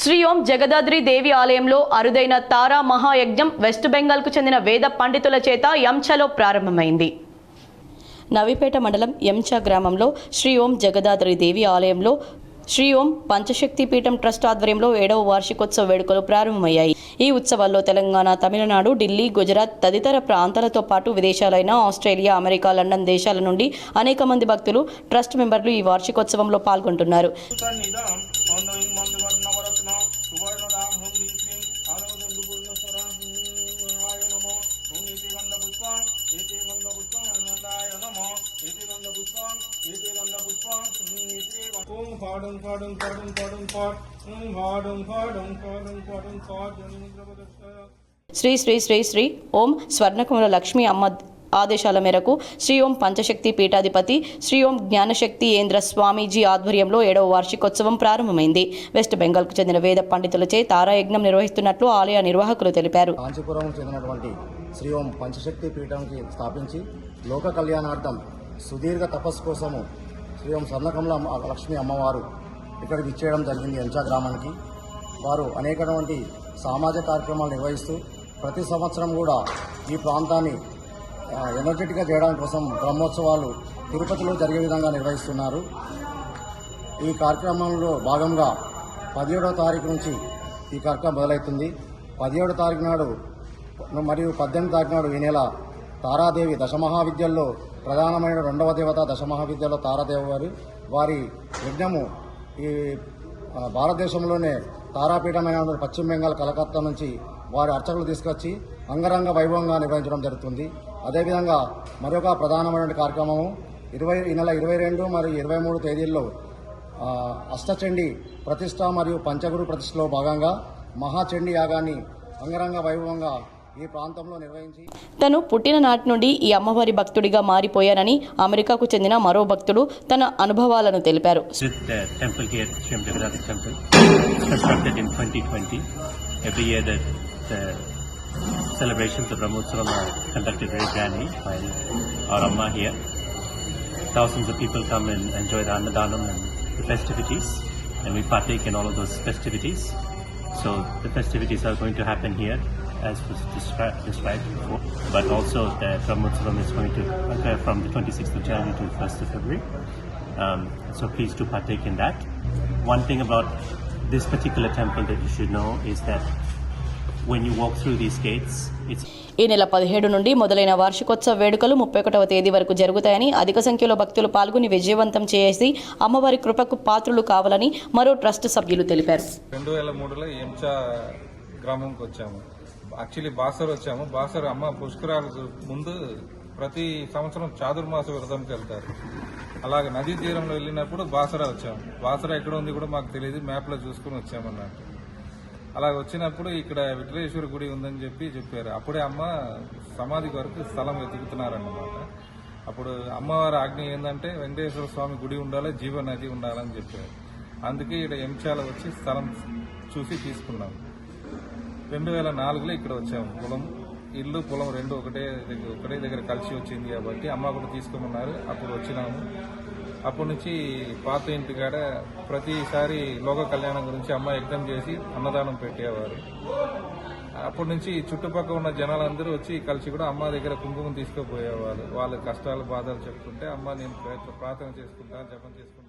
శ్రీ ఓం జగదాద్రి దేవి ఆలయంలో అరుదైన తారా మహాయజ్ఞం వెస్ట్ బెంగాల్కు చెందిన వేద పండితుల చేత యంచలో ప్రారంభమైంది. నవిపేట మండలం ఎంచా గ్రామంలో శ్రీ ఓం జగదాద్రి దేవి ఆలయంలో శ్రీ ఓం పంచశక్తి పీఠం ట్రస్ట్ ఆధ్వర్యంలో ఏడవ వార్షికోత్సవ వేడుకలు ప్రారంభమయ్యాయి. ఈ ఉత్సవాల్లో తెలంగాణ తమిళనాడు ఢిల్లీ గుజరాత్ తదితర ప్రాంతాలతో పాటు విదేశాలైన ఆస్ట్రేలియా అమెరికా లండన్ దేశాల నుండి అనేక మంది భక్తులు ట్రస్ట్ మెంబర్లు ఈ వార్షికోత్సవంలో పాల్గొంటున్నారు. నిదాం ఓం ఫాడం ఫాడం ఫాడం ఫాడం ఫాడ్ ఓం ఫాడం ఫాడం ఫాడం ఫాడం ఫాడ్ శ్రీ శ్రీ శ్రీ శ్రీ ఓం స్వర్ణకుమల లక్ష్మీ అమ్మ ఆదేశాల మేరకు శ్రీ ఓం పంచశక్తి పీఠాధిపతి శ్రీ ఓం జ్ఞానశక్తి ఏంద్ర స్వామీజీ ఆధ్వర్యంలో ఏడవ వార్షికోత్సవం ప్రారంభమైంది. వెస్ట్ బెంగాల్కు చెందిన వేద పండితులచే తారాయజ్ఞం నిర్వహిస్తున్నట్లు ఆలయ నిర్వాహకులు తెలిపారు. కాంచీపురం చెందినటువంటి శ్రీ ఓం పంచశక్తి పీఠానికి స్థాపించి లోక కళ్యాణార్థం సుదీర్ఘ తపస్సు కోసము శ్రీ సన్నకంల లక్ష్మి అమ్మవారు ఇక్కడికి ఇచ్చేయడం జరిగింది ఎంచా గ్రామానికి. వారు అనేకటువంటి సామాజిక కార్యక్రమాలు నిర్వహిస్తూ ప్రతి సంవత్సరం కూడా ఈ ప్రాంతాన్ని ఎనర్జెటిక్గా చేయడం కోసం బ్రహ్మోత్సవాలు తిరుపతిలో జరిగే విధంగా నిర్వహిస్తున్నారు. ఈ కార్యక్రమంలో భాగంగా పదిహేడవ తారీఖు నుంచి ఈ కార్యక్రమం మొదలవుతుంది. పదిహేడవ తారీఖు నాడు మరియు పద్దెనిమిది తారీఖు నాడు ఈ నెల తారాదేవి దశమహావిద్యల్లో ప్రధానమైన రెండవ దేవత దశమహావిద్యలో తారాదేవి వారి వారి యజ్ఞము ఈ భారతదేశంలోనే తారాపీఠమైన పశ్చిమ బెంగాల్ కలకత్తా నుంచి వారి అర్చకులు తీసుకొచ్చి అంగరంగ వైభవంగా నిర్వహించడం జరుగుతుంది. అదేవిధంగా మరొక ప్రధానమైన కార్యక్రమము ఇరవై ఈ నెల ఇరవై రెండు మరియు ఇరవై మూడు తేదీల్లో అష్టచండి ప్రతిష్ట మరియు పంచగురు ప్రతిష్టలో భాగంగా మహాచండి యాగాన్ని అంగరంగ వైభవంగా ఈ ప్రాంతంలో నిర్వహించి తను పుట్టిన నాటి నుండి ఈ అమ్మవారి భక్తుడిగా మారిపోయానని అమెరికాకు చెందిన మరో భక్తుడు తన అనుభవాలను తెలిపారు visit the temple here, Sri Jagadadi Temple, constructed in 2020. Every year the, the celebrations of Brahmotsavam are conducted very grandly by our Amma here. Thousands of people come and enjoy the Annadanam and the festivities, and we partake in all of those festivities. So the festivities are going to happen here as was descri- described before, but also the Brahmotsavam is going to occur from the 26th of January to the 1st of February. Um, so please do partake in that. One thing about this particular temple that you should know is that when you walk through these gates, it's ఈ నెల పదిహేడు నుండి మొదలైన వార్షికోత్సవ వేడుకలు ముప్పై ఒకటవ తేదీ వరకు జరుగుతాయని అధిక సంఖ్యలో భక్తులు పాల్గొని విజయవంతం చేసి అమ్మవారి కృపకు పాత్రులు కావాలని మరో ట్రస్ట్ సభ్యులు తెలిపారు రెండు వేల మూడులో ఎంచా గ్రామంకి వచ్చాము యాక్చువల్లీ బాసర్ వచ్చాము. బాసర్ అమ్మ పుష్కరాలకు ముందు ప్రతి సంవత్సరం చాతుర్మాస వ్రతంకి వెళ్తారు. అలాగే నదీ తీరంలో వెళ్ళినప్పుడు బాసరా వచ్చాము. బాసరా ఎక్కడ ఉంది కూడా మాకు తెలియదు. మ్యాప్లో చూసుకుని వచ్చామన్నట్టు. అలా వచ్చినప్పుడు ఇక్కడ విఠలేశ్వర గుడి ఉందని చెప్పి చెప్పారు. అప్పుడే అమ్మ సమాధి వరకు స్థలం వెతుకుతున్నారన్నమాట. అప్పుడు అమ్మవారి ఆజ్ఞ ఏంటంటే వెంకటేశ్వర స్వామి గుడి ఉండాలి జీవ నది ఉండాలని చెప్పారు. అందుకే ఇక్కడ ఎంచాల వచ్చి స్థలం చూసి తీసుకున్నాం. రెండు వేల నాలుగులో ఇక్కడ వచ్చాము పొలం ఇల్లు పొలం రెండు ఒకటే దగ్గర ఒకటే దగ్గర కలిసి వచ్చింది కాబట్టి అమ్మ కూడా తీసుకోమన్నారు. అప్పుడు వచ్చినాము. అప్పటి నుంచి పాత ఇంటి కాడ ప్రతిసారి లోక కళ్యాణం గురించి అమ్మ యజ్ఞం చేసి అన్నదానం పెట్టేవారు. అప్పటి నుంచి చుట్టుపక్కల ఉన్న జనాలందరూ వచ్చి కలిసి కూడా అమ్మ దగ్గర కుంకుమం తీసుకుపోయేవారు. వాళ్ళ కష్టాలు బాధలు చెప్పుకుంటే అమ్మ నేను ప్రార్థన చేసుకుంటా జపం చేసుకుంటా